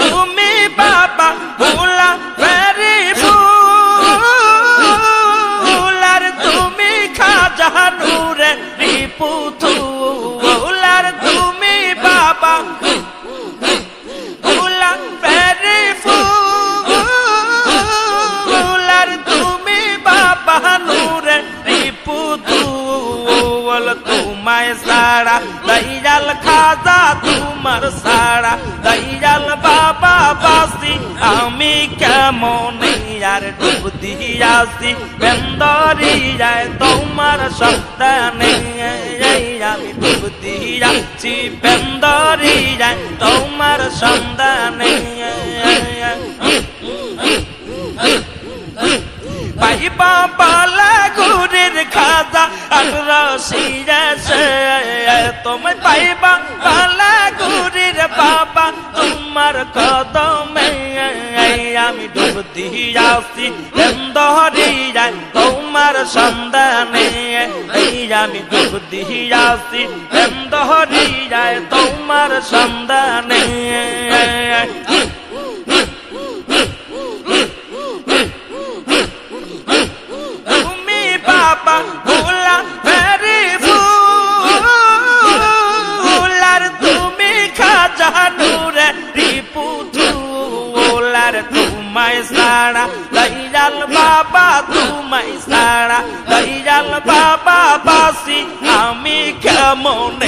তুমি বাবা, ভোলা very fuller তুমি খাজা নূরে রিপুথু ভোলার তুমি বাবা, ভোলা ভেরি ফুলার তুমি বাবা নূরে রিপুথু তোমায় সারা দয়াল খাজা তোমার সারা দয়াল বাবা বাসি, আমি কেমন আর ডুব দিয়াছি বেন্দরি যায় তোমার সন্তানে আমি ডুব দিয়াছি বেন্দরি যায় তোমার সন্তানে পাইবা পালা গুরির খাজা আর রসিয়াছে তুমি পাইবা পালা কদমে আমি ডুব দিয়াছি যায় তোমার সন্ধানে। আমি ডুব দিয়াছি যায় তোমার সন্ধানে। সারা দয়াল বাবা তোমায় সারা দয়াল বাবা বাসি, আমি কেমন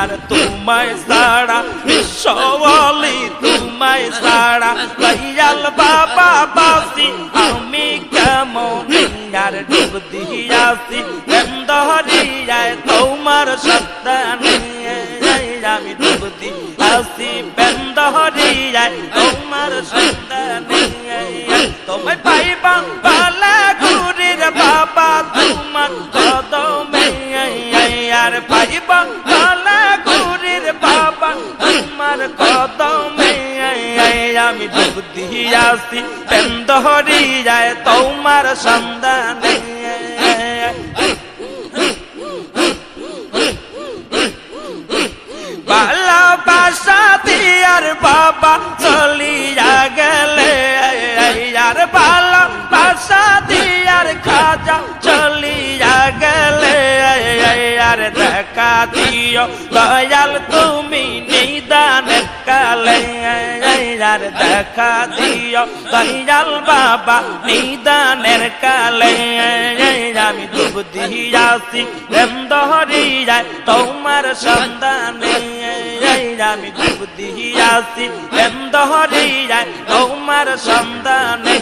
আর তোমায় সারা বিশ্বলি তোমায় সারা দয়াল বাবা বাসি, আমি কেমন আর ডুব দিয়াছি বন্দরি যায় তোমার সত্তানে আমি ডুব দিয়াছি বন্দরি যায় তোমার সত্তানে তোমায় ভাই বালা গুরির বাবা, তোমার কদমে আর ভাই বালা গুরির বাবা, তোমার কদমে আমি ডুব দিয়াছি পেন্দহরি যায় তোমার সন্ধানে। আর ভালোবাসা দিয়ার খাজা চলিয়া গেলে, আর দেখা দিও, দয়াল তুমি নিদানের কালে, আর দেখা দিও, দয়াল বাবা নিদানের কালে, আমি ডুব দিয়াছি বেন্দহরি যায় তোমার সন্তানে আমি ডুব দিয়াছি বেন্দহরি যায় তোমার সন্তানে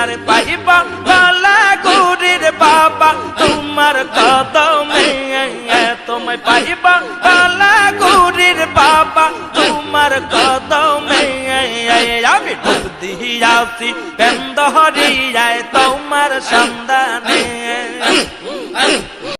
আর পাইবা বালা গুরির বাবা। তোমার কদমে তোমায় পাইবা বালা গুরির বাবা। তোমার কদমে আমি ডুব দিয়াছি বেন্দহরি যায় তোমার সন্তানে